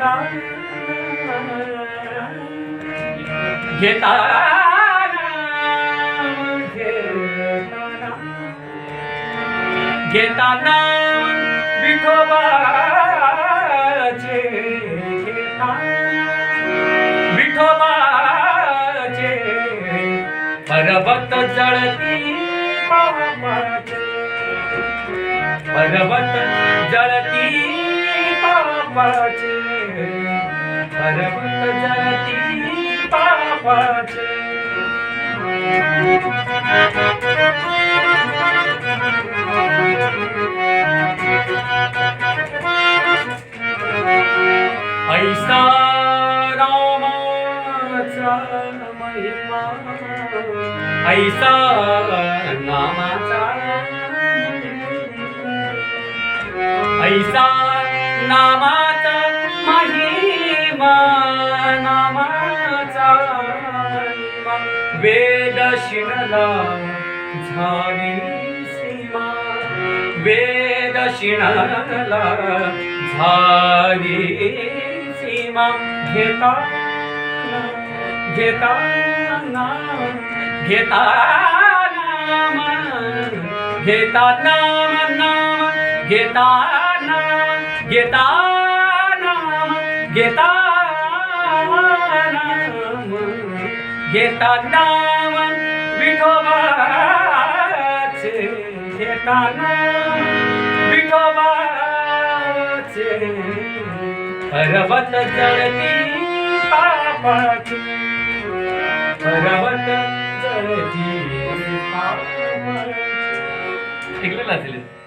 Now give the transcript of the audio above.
घेता घेता घेताना विठोबाचे घेता विठोबाचे पर्वत जळती पर्वत पापाचे पर्वत जळती पापाचे ऐसा रामाचा महिमा. ऐसा नामाचा ऐसा नामाचा महिमा नामाचा महिमा वेद शिणला झाली सीमा. वेद शिणला झाली सीमा. घेता घेता घेता नाम. घेता नाम नाम. घेता नाम. घेता नाम घेता नाम घेता नाम विठोबाचे घेता नाम विठोबाचे. पर्वत जळती पापाची पर्वत जळती पापाची. ऐकलेलं असेल